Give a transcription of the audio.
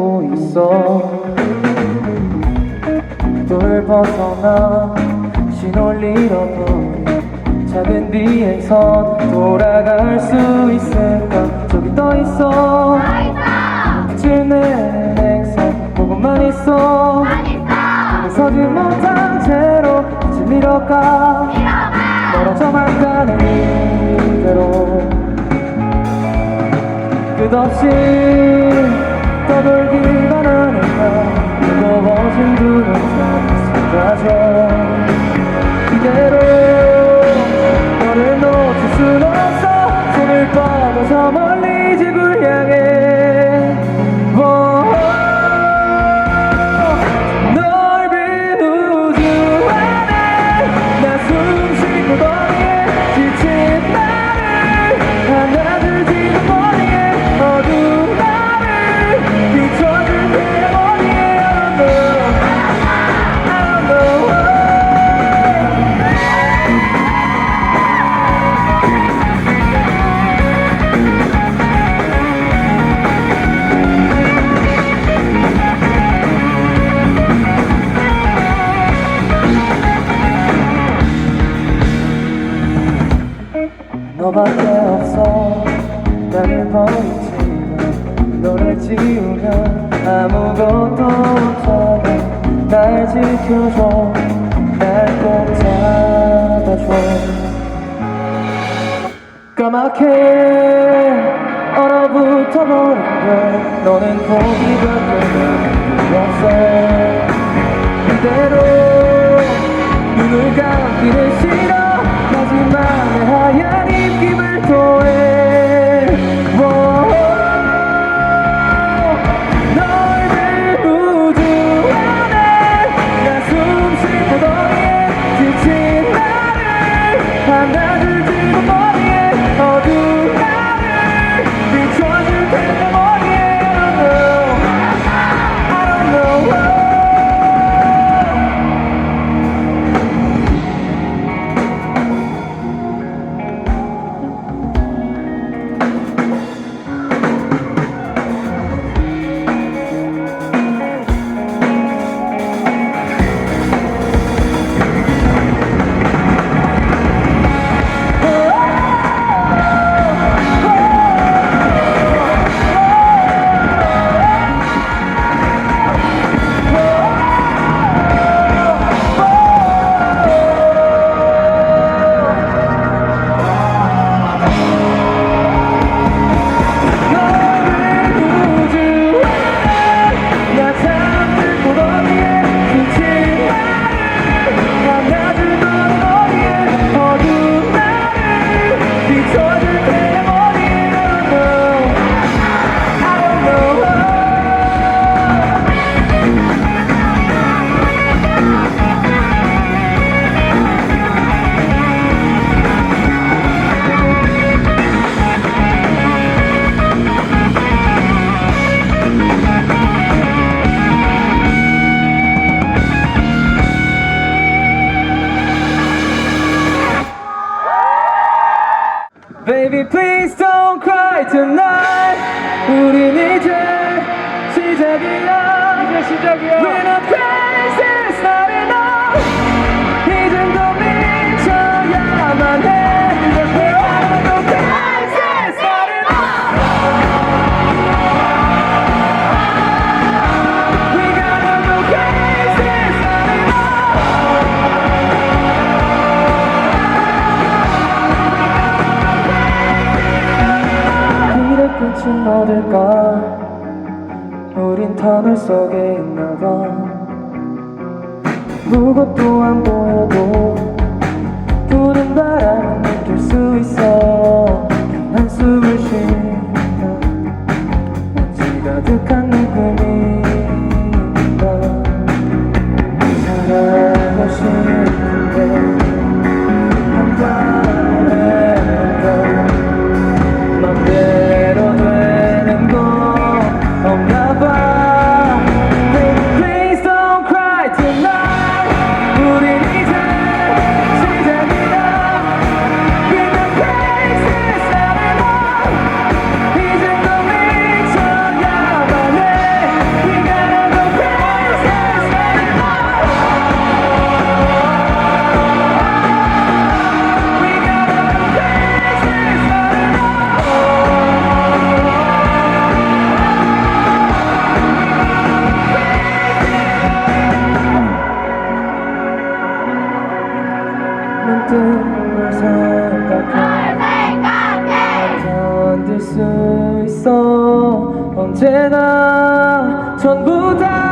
속 헤매이고 있어. 널 벗어나 신호를 잃어버린 작은 비행선 돌아갈 수 있을까? 저기 떠 있어. 빛을 내는 행성 보고만 있어. 서지 못한 채로 빛을 밀어가. 멀어져만 가는 이대로 끝없이 떠돌기만 하니까 무거워진 두눈 쏟아져 이대로 너밖에 없어. 나를 버리지만 너를 지우면 아무것도 없잖아. 날 지켜줘. 날 꼭 잡아줘. 까맣게 얼어붙어 버린 걸 너는 포기밖에 없어. 이대로 눈을 감기는 Baby please don't cry tonight 우린 이제 시작이야 이제 시작이야 끝은 어딜까? 우린 터널 속에 있나봐. 무것도 안 보여도 있어. 언제나 전부 다